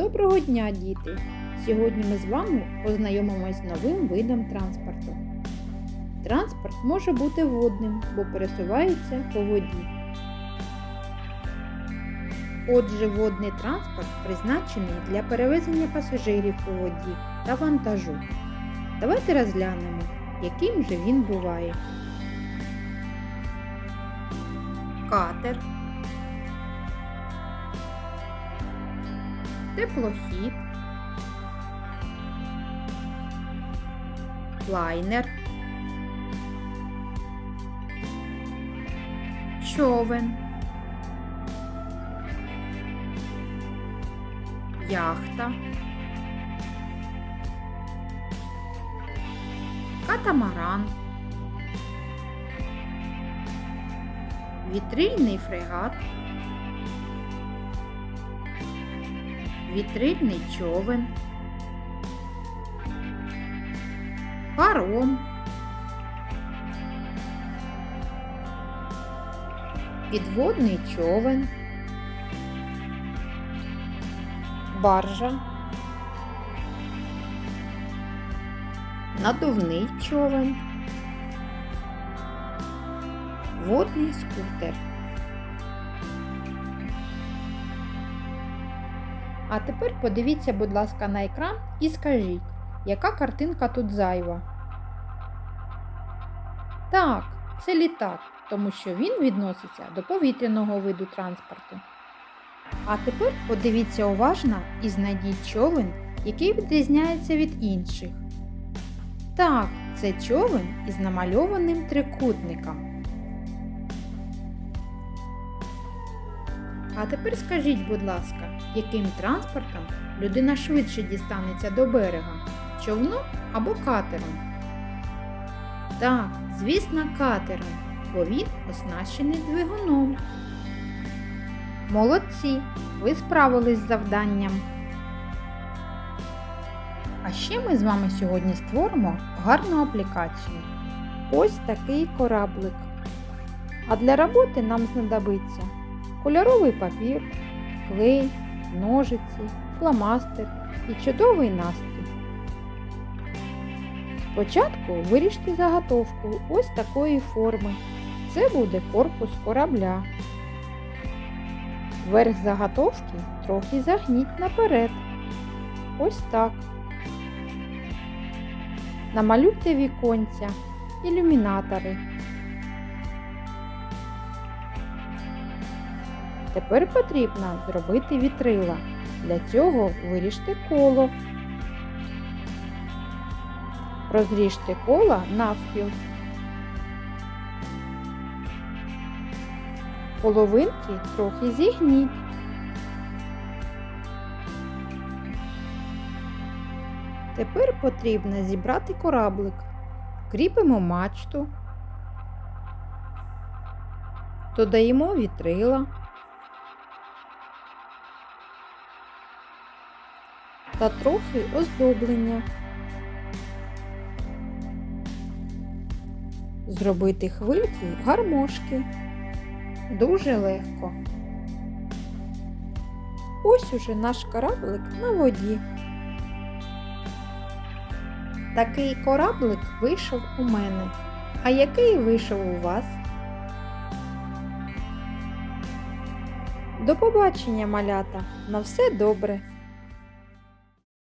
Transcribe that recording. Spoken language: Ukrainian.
Доброго дня, діти! Сьогодні ми з вами познайомимось з новим видом транспорту. Транспорт може бути водним, бо пересувається по воді. Отже, водний транспорт призначений для перевезення пасажирів по воді та вантажу. Давайте розглянемо, яким же він буває. Катер, теплохід, лайнер, човен, яхта, катамаран, вітрильний фрегат, вітрильний човен, паром, підводний човен, баржа, надувний човен, водний скутер. А тепер подивіться, будь ласка, на екран і скажіть, яка картинка тут зайва? Так, це літак, тому що він відноситься до повітряного виду транспорту. А тепер подивіться уважно і знайдіть човен, який відрізняється від інших. Так, це човен із намальованим трикутником. А тепер скажіть, будь ласка, яким транспортом людина швидше дістанеться до берега? Човном або катером? Так, звісно, катером, бо він оснащений двигуном. Молодці! Ви справились з завданням. А ще ми з вами сьогодні створимо гарну аплікацію. Ось такий кораблик. А для роботи нам знадобиться кольоровий папір, клей, ножиці, фломастер і чудовий настрій. Спочатку виріжте заготовку ось такої форми. Це буде корпус корабля. Верх заготовки трохи загніть наперед. Ось так. Намалюйте віконця, ілюмінатори. Тепер потрібно зробити вітрила. Для цього виріжте коло. Розріжте коло навпіл. Половинки трохи зігніть. Тепер потрібно зібрати кораблик. Кріпимо мачту, додаємо вітрила та трохи оздоблення. Зробити хвильки гармошки. Дуже легко. Ось уже наш кораблик на воді. Такий кораблик вийшов у мене. А який вийшов у вас? До побачення, малята! На все добре!